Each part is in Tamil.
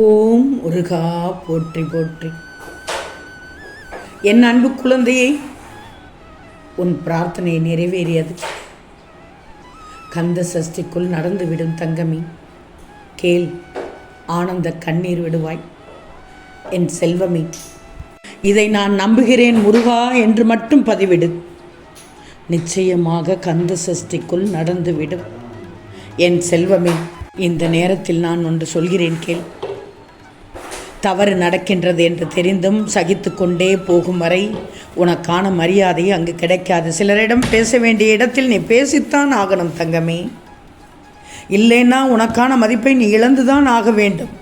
ஓம் முருகா போற்றி போற்றி. என் அன்பு குழந்தையை உன் பிரார்த்தனை நிறைவேறியது. கந்த சஷ்டிக்குள் நடந்துவிடும் தங்கமி கேள் ஆனந்த கண்ணீர் விடுவாய். என் செல்வமே இதை நான் நம்புகிறேன் முருகா என்று மட்டும் பதிவிடு. நிச்சயமாக கந்த சஷ்டிக்குள் நடந்துவிடும். என் செல்வமே இந்த நேரத்தில் நான் ஒன்று சொல்கிறேன் கேள். தவறு நடக்கின்றது என்று தெரிந்தும் சகித்து கொண்டே போகும் வரை உனக்கான மரியாதை அங்கு கிடைக்காது. சிலரிடம் பேச வேண்டிய இடத்தில் நீ பேசித்தான் ஆகணும் தங்கமே. இல்லைன்னா உனக்கான மதிப்பை நீ இழந்துதான் ஆக வேண்டும்.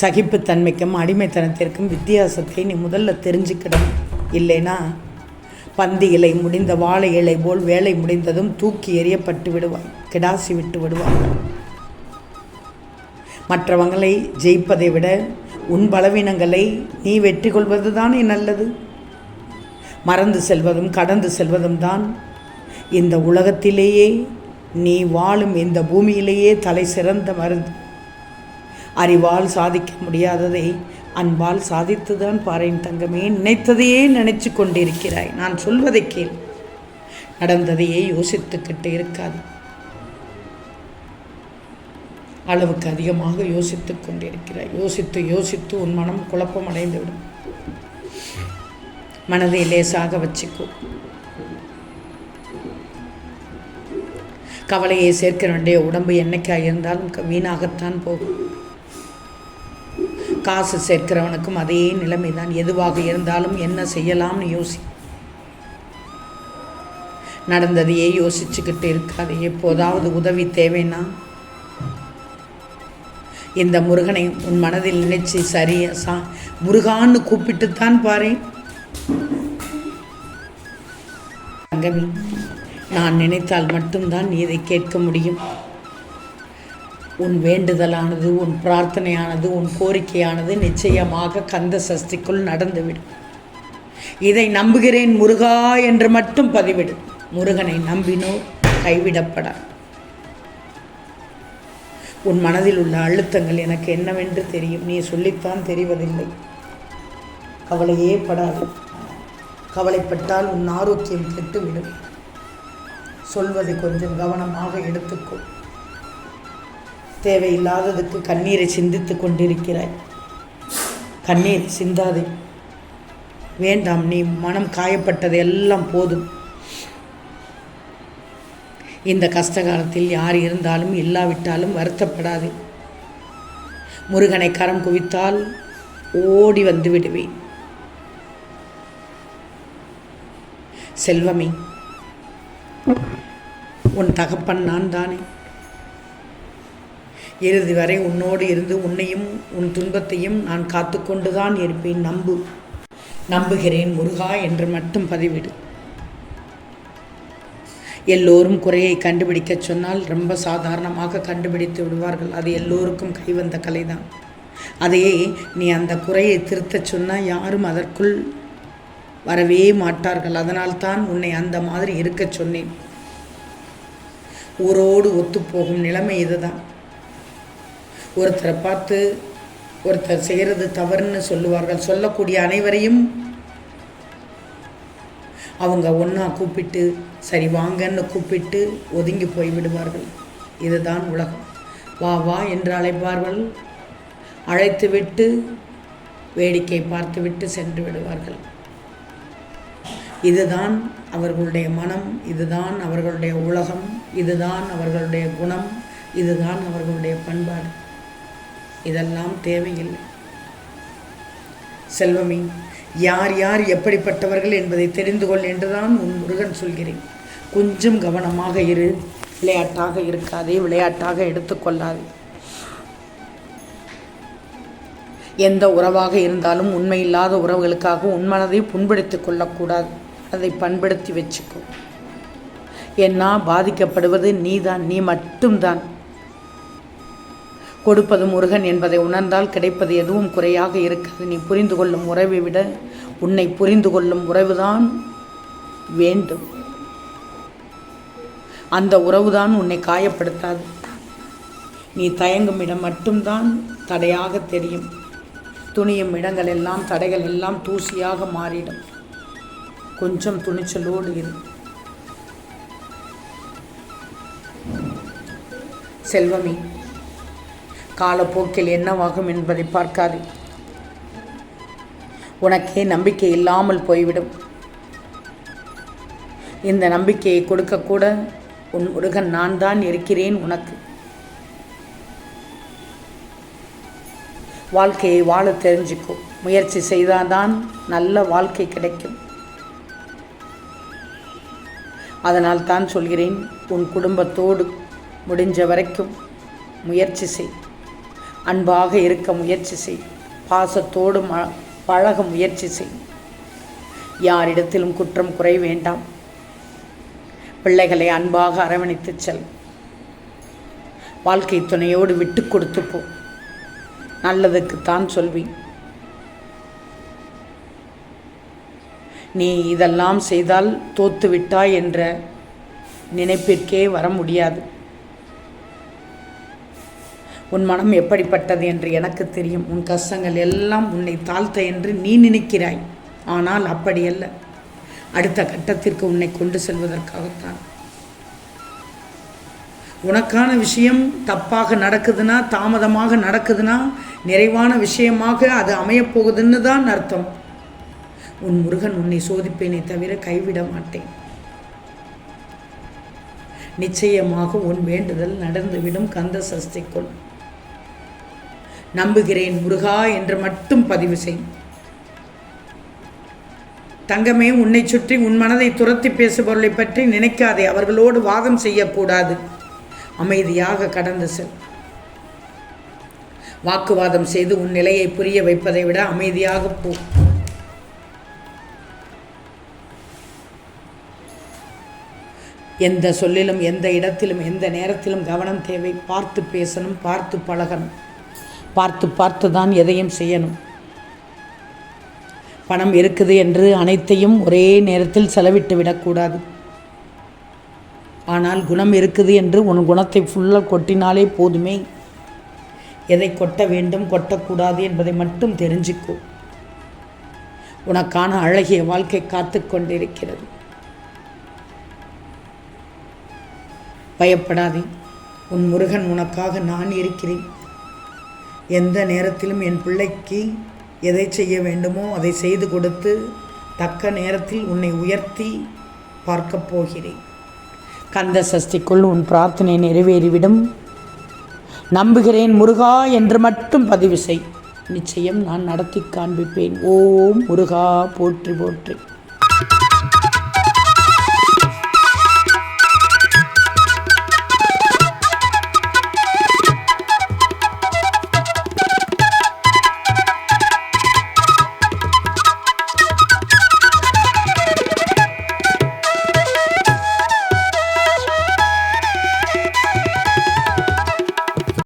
சகிப்புத்தன்மைக்கும் அடிமைத்தனத்திற்கும் வித்தியாசத்தை நீ முதல்ல தெரிஞ்சுக்கணும். இல்லைனா பந்தி இலை முடிந்த வாழை இலை போல் வேலை முடிந்ததும் தூக்கி எறியப்பட்டு விடுவாய் கிடாசி விட்டு விடுவார்கள் மற்றவங்களை ஜெயிப்பதை விட உன் பலவீனங்களை நீ வெற்றி கொள்வது தானே நல்லது? மறந்து செல்வதும் கடந்து செல்வதும் தான். இந்த உலகத்திலேயே நீ வாழும் இந்த பூமியிலேயே தலை சிறந்த மருந்து. அறிவால் சாதிக்க முடியாததை அன்பால் சாதித்துதான் பாரேன் தங்கமே. நினைத்ததையே நினைச்சு கொண்டிருக்கிறாய். நான் சொல்வதை கேள். நடந்ததையே யோசித்துக்கிட்டு இருக்காது. அளவுக்கு அதிகமாக யோசித்து கொண்டிருக்கிறாய். யோசித்து யோசித்து உன் மனம் குழப்பம் அடைந்துவிடும். மனதை லேசாக வச்சுக்கோ. கவலையை சேர்க்க வேண்டிய உடம்பு என்னைக்காக இருந்தாலும் வீணாகத்தான் போகும். காசு சேர்க்கிறவனுக்கும் அதே நிலைமைதான். எதுவாக இருந்தாலும் என்ன செய்யலாம்னு யோசி. நடந்ததையே யோசிச்சுக்கிட்டு இருக்காது. எப்போதாவது உதவி தேவைன்னா இந்த முருகனை உன் மனதில் நினைச்சு சரி சா முருகான்னு கூப்பிட்டுத்தான் பாரு. தங்கமி நான் நினைத்தால் மட்டும்தான் நீ இதை கேட்க முடியும். உன் வேண்டுதலானது உன் பிரார்த்தனையானது உன் கோரிக்கையானது நிச்சயமாக கந்த சஷ்டிக்குள் நடந்துவிடும். இதை நம்புகிறேன் முருகா என்று மட்டும் பதிவிடு. முருகனை நம்பினோர் கைவிடப்படார் உன் மனதில் உள்ள அழுத்தங்கள் எனக்கு என்னவென்று தெரியும். நீ சொல்லித்தான் தெரிவதில்லை. கவலையே படாது. கவலைப்பட்டால் உன் ஆரோக்கியம் கெட்டுவிடும். சொல்வதை கொஞ்சம் கவனமாக எடுத்துக்கோ. தேவையில்லாததுக்கு கண்ணீரை சிந்தித்து கொண்டிருக்கிறாய். கண்ணீர் சிந்தாதே. வேண்டாம் நீ மனம் காயப்பட்டது எல்லாம் போதும். இந்த கஷ்ட காலத்தில் யார் இருந்தாலும் இல்லாவிட்டாலும் வருத்தப்படாது. முருகனை கரம் குவித்தால் ஓடி வந்து விடுவேன். செல்வமே உன் தகப்பன் நான் தானே இறுதி வரை உன்னோடு இருந்து உன்னையும் உன் துன்பத்தையும் நான் காத்துக்கொண்டுதான் இருப்பேன். நம்பு நம்புகிறேன் முருகா என்று மட்டும் பதிவிடு. எல்லோரும் குறையை கண்டுபிடிக்கச் சொன்னால் ரொம்ப சாதாரணமாக கண்டுபிடித்து விடுவார்கள். அது எல்லோருக்கும் கைவந்த கலைதான். அதையே நீ அந்த குறையை திருத்தச் சொன்னால் யாரும் அதற்குள் வரவே மாட்டார்கள். அதனால்தான் உன்னை அந்த மாதிரி இருக்கச் சொன்னேன். ஊரோடு ஒத்துப்போகும் நிலைமை இதுதான். ஒருத்தரை பார்த்து ஒருத்தர் செய்கிறது தவறுன்னு சொல்லுவார்கள். சொல்லக்கூடிய அனைவரையும் அவங்க ஒன்றா கூப்பிட்டு சரி வாங்கன்னு கூப்பிட்டு ஒதுங்கி போய் விடுவார்கள். இதுதான் உலகம். வா வா என்று அழைப்பார்கள். அழைத்துவிட்டு வேடிக்கை பார்த்துவிட்டு சென்று விடுவார்கள். இதுதான் அவர்களுடைய மனம் இதுதான் அவர்களுடைய உலகம் இதுதான் அவர்களுடைய குணம் இதுதான் அவர்களுடைய பண்பாடு. இதெல்லாம் தேவையில்லை. செல்வமி யார் யார் எப்படிப்பட்டவர்கள் என்பதை தெரிந்து கொள் என்றுதான் உன் முருகன் சொல்கிறேன். கொஞ்சம் கவனமாக இரு. விளையாட்டாக இருக்காதே விளையாட்டாக எடுத்துக்கொள்ளாதே எந்த உறவாக இருந்தாலும் உண்மையில்லாத உறவுகளுக்காக உன் மனதை புண்படுத்திக் கொள்ளக்கூடாது. அதை பண்படுத்தி வச்சுக்கோ. ஏன்னா பாதிக்கப்படுவது நீதான் நீ மட்டும்தான். கொடுப்பது முருகன் என்பதை உணர்ந்தால் கிடைப்பது எதுவும் குறையாக இருக்காது நீ புரிந்து கொள்ளும் உறவை விட உன்னை புரிந்து கொள்ளும் உறவுதான் வேண்டும். அந்த உறவுதான் உன்னை காயப்படுத்தாது. நீ தயங்கும் இடம் மட்டும்தான் தடையாக தெரியும். துணியும் இடங்கள் எல்லாம் தடைகள் எல்லாம் தூசியாக மாறிடும். கொஞ்சம் துணிச்சலோடு இரு. செல்வமே காலப்போக்கில் என்னவாகும் என்பதை பார்க்காது. உனக்கே நம்பிக்கை இல்லாமல் போய்விடும். இந்த நம்பிக்கையை கொடுக்கக்கூட உன் முருகன் நான் தான் இருக்கிறேன் உனக்கு. வாழ்க்கையை வாழ தெரிஞ்சுக்கும் முயற்சி செய்தால்தான் நல்ல வாழ்க்கை கிடைக்கும். அதனால் தான் சொல்கிறேன் உன் குடும்பத்தோடு முடிஞ்ச வரைக்கும் முயற்சி செய். அன்பாக இருக்க முயற்சி செய். பாசத்தோடு ம பழக முயற்சி செய். யாரிடத்திலும் குற்றம் குறை வேண்டாம். பிள்ளைகளை அன்பாக அரவணைத்து செல். வாழ்க்கை துணையோடு விட்டு கொடுத்து போ. நல்லதுக்குத்தான் சொல்வி நீ இதெல்லாம் செய்தால் தோத்துவிட்டாய் என்ற நினைப்பிற்கே வர முடியாது. உன் மனம் எப்படிப்பட்டது என்று எனக்கு தெரியும். உன் கஷ்டங்கள் எல்லாம் உன்னை தாழ்த்த என்று நீ நினைக்கிறாய். ஆனால் அப்படியல்ல. அடுத்த கட்டத்திற்கு உன்னை கொண்டு செல்வதற்காகத்தான். உனக்கான விஷயம் தப்பாக நடக்குதுன்னா தாமதமாக நடக்குதுன்னா நிறைவான விஷயமாக அது அமையப்போகுதுன்னு தான் அர்த்தம். உன் முருகன் உன்னை சோதிப்பேனே தவிர கைவிட மாட்டேன். நிச்சயமாக உன் வேண்டுதல் நடந்துவிடும் கந்த சஷ்டிக்குள். நம்புகிறேன் முருகா என்று மட்டும் பதிவு செய். தங்கமே உன்னை சுற்றி உன் மனதை துரத்தி பேசுபவர்களை பற்றி நினைக்காதே அவர்களோடு வாதம் செய்யக்கூடாது. அமைதியாக கடந்து செல். வாக்குவாதம் செய்து உன் நிலையை புரிய வைப்பதை விட அமைதியாக போ. எந்த சொல்லிலும் எந்த இடத்திலும் எந்த நேரத்திலும் கவனம் தேவை. பார்த்து பேசணும் பார்த்து பழகணும். பார்த்து பார்த்து தான் எதையும் செய்யணும். பணம் இருக்குது என்று அனைத்தையும் ஒரே நேரத்தில் செலவிட்டு விடக்கூடாது. ஆனால் குணம் இருக்குது என்று உன் குணத்தை ஃபுல்லாக கொட்டினாலே போதுமே. எதை கொட்ட வேண்டும் கொட்டக்கூடாது என்பதை மட்டும் தெரிஞ்சுக்கோ. உனக்கான அழகிய வாழ்க்கை காத்து கொண்டிருக்கிறது. பயப்படாதே. உன் முருகன் உனக்காக நான் இருக்கிறேன். எந்த நேரத்திலும் என் பிள்ளைக்கு எதை செய்ய வேண்டுமோ அதை செய்து கொடுத்து தக்க நேரத்தில் உன்னை உயர்த்தி பார்க்கப் போகிறேன். கந்த சஷ்டிக்குள் உன் பிரார்த்தனை நிறைவேறிவிடும். நம்புகிறேன் முருகா என்று மட்டும் பதிவு செய். நிச்சயம் நான் நடத்தி காண்பிப்பேன். ஓம் முருகா போற்றி போற்றி.